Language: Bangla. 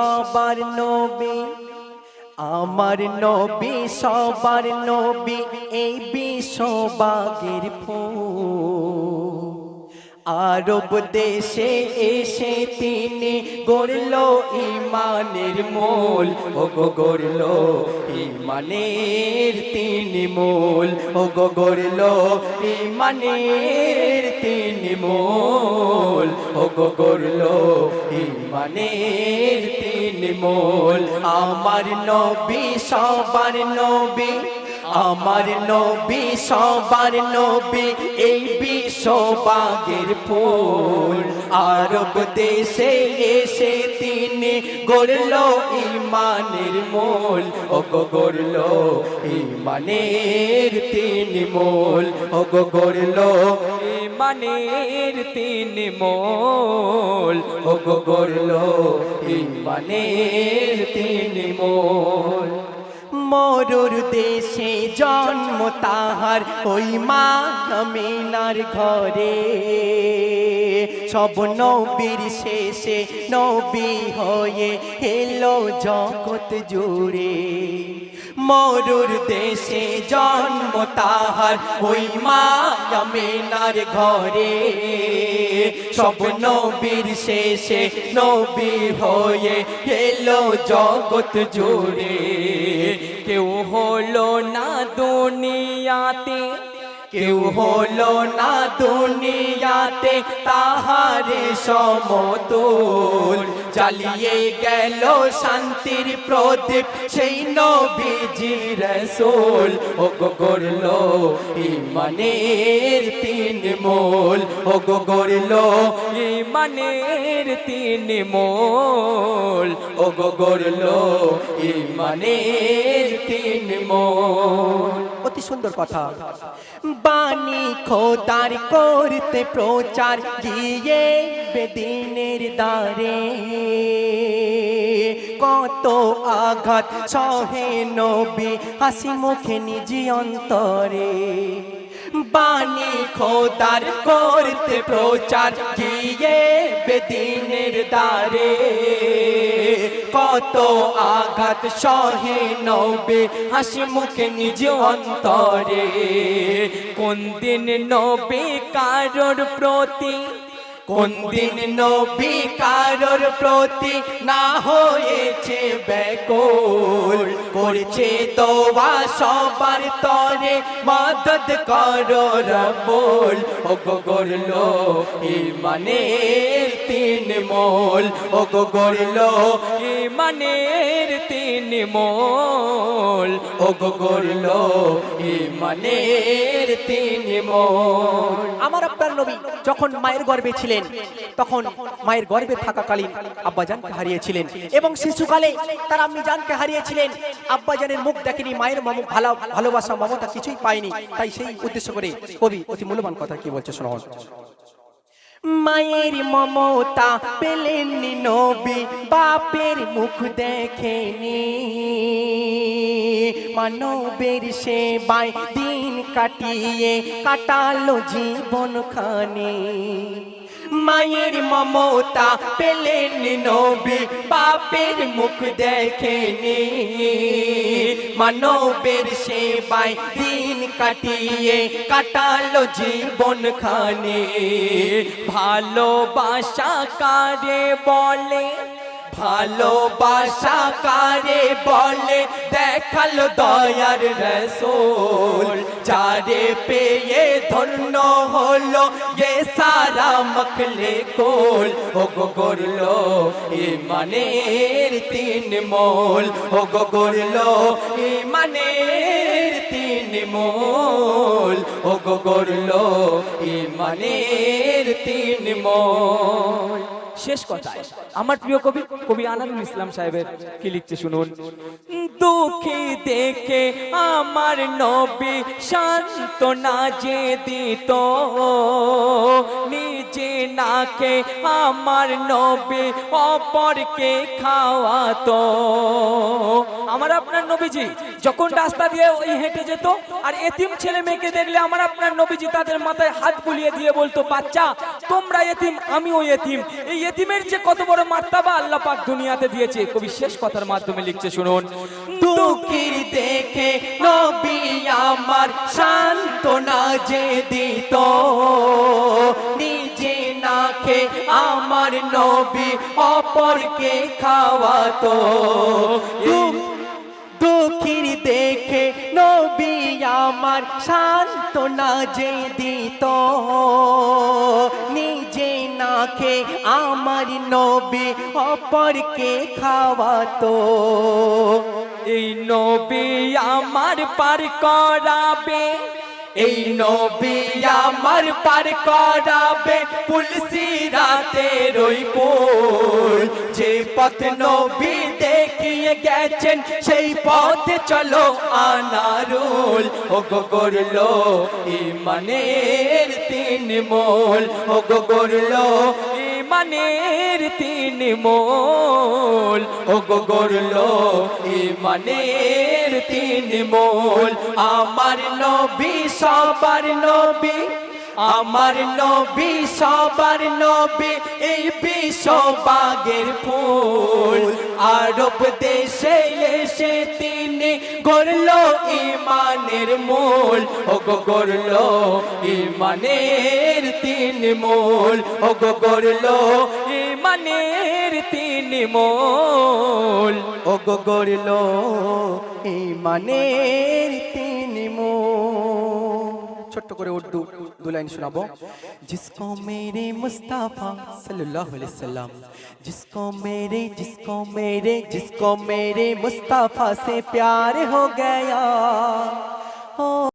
সবার নবী, আমার নবী, সবার নবী, এই বিশ্ববাগের ফুল। আরব দেশে এসে তিনি গড়ল ইমানের মূল। ও গো গড়ল ইমানের তিনি মূল। ও গো গড়ল ইমানের তিনি মূল। গড়ল ইমানের তিন মোল। আমার নবী সবার নবী আমার নবী, সবার নবী, এই বিশ্ববাগের ফুল। আরব দেশে এসে তিনি গড়ল ইমানের মূল। ও গড়ল ইমানের তিনি মূল। ও গড়ল ইমানের তিনি মূল। ও গড়ল ইমানের তিনি মূল। মরুর দেশে জন্ম তাহার, ওই মা আমিনার ঘরে। সব নবীর শেষে নবী হয়ে এলো জগৎ জুড়ে। মরুর দেশে জন্ম তাহার, ওই মা আমিনার ঘরে। সব নবীর শেষে নবী হয়ে এলো জগৎ জুড়ে। কেউ হলো না দুনিয়াতে কেউ হলো না দুনিয়াতে তাহারে সমতুল চালিয়ে গেল শান্তির প্রদীপ সেই নবীজি রসুল ও গো গড়ল ইমানের তিন মোল। ও গো ইমানের তিন মোল। ও গো গড়ল ইমানের তিন মোল। অতি সুন্দর কথা। বাণী খোদার করতে প্রচার গিয়ে বেদিনের দ্বারে। কত আঘাত সহে নবী হাসি মুখে নিজি অন্তরে। বাণী খোদার করতে প্রচার গিয়ে বেদিনের দ্বারে। কত আঘাত সহে নবে হাসি মুখে নিজ অন্তরে। কোন দিন নবে কারোর প্রতি কোন দিন নবী কারোর প্রতি না হয়েছে ব্যাকুল। করছে দোয়া সবার তরে মদত করো রবুল ও গো করল ইমানের তিন মোল ও গো গড়ল ইমানের তিন মোল। ও গো গড়ল ইমানের তিন মোল। আমার আপনার নবী যখন মায়ের গর্ভে ছিলেন, তখন মায়ের গর্ভে থাকাকালীন আব্বাজানকে হারিয়েছিলেন এবং শিশুকালে তার আম্মিজানকে হারিয়েছিলেন। আব্বাজানের মুখ দেখেনি, মায়ের ভালো ভালোবাসা, মমতা কিছুই পায়নি। তাই সেই উদ্দেশ্য করে কবি অতি মূল্যবান কথা কি বলছে শোনো। মায়ের মমতা পেলেননি নবী, বাপের মুখ দেখেনি। মানবের সেবায় দিন কাটিয়ে কাটালো জীবন খানি। মায়ের মমতা পেলেন নবী, বাপের মুখ দেখেনি। মানবের সেবায় দিন কাটিয়ে কাটালো জীবন খানে ভালোবাসা কারে বলে? ভালোবাসা কারে বলে? দেখাল দয়ার রসোল। চারে পেয়ে ধন্য হলো এ সারা মকলে কোল ও গো গড়লো ইমানের তিন মোল। ও গো গড়লো ইমানের তিন মোল। ও গো গড়ল ইমানের তিন মোল। শেষ কথা আমার প্রিয় কবি কবি আনারুল ইসলাম সাহেবের কি লিখছে শুনুন? দুঃখী দেখে আমার নবী শান্ত না যে দিত, নিজে নাকে আমার নবী অপরকে খাওয়াতো। আমার আপনার নবীজি যখন রাস্তা দিয়ে ওই হেঁটে যেত, আর এতিম ছেলে মেয়েকে দেখলে আমার আপনার নবীজি তাদের মাথায় হাত বুলিয়ে দিয়ে বলতো, বাচ্চা, তোমরা এতিম, আমিও এতিম। এই এতিমের যে কত বড় মার্তাবা আল্লাহ পাক দুনিয়াতে দিয়েছে। কবি শেষ কথার মাধ্যমে লিখছে, শুনুন দুঃখীর দেখে নবী আমার সান্ত্বনা যে দিত। নিজে না খে আমার নবী অপরকে খাওয়াতো। দুঃখ- দুঃখীর দেখে আমার শান্ত না যে দিত, নিজে না খে আমার নবী অপরকে খাওয়াতো। এই নবী আমার পার করাবে এই নবী আমার পার করাবে পুলসি রাতে রই পুল যে পথ নবী দেখিয়ে গেছেন, সেই পথে চলো আনারুল। ও গো করল ইমানের তিন মোল। ও গো করল ইমানের তিন মোল। ও গো গড়লো ইমানের তিন মোল। আমার নবী, সবার নবী। আমার নবী, সবার নবী, এই বিশ্ববাগের ফুল। আরব দেশে এসে গড়লো ইমানের মোল। ওগো করল ইমানের তিন মোল। ওগো করল ইমানের তিন মোল। ওগো করল ইমানের তিন ছোট্ট করে উর্দু দু লাইন শোনাবো जिसको मेरे मुस्ताफा सल्लल्लाहु अलैहि वसल्लम जिसको मेरे जिसको मेरे जिसको मेरे मुस्ताफा से प्यार हो गया ओ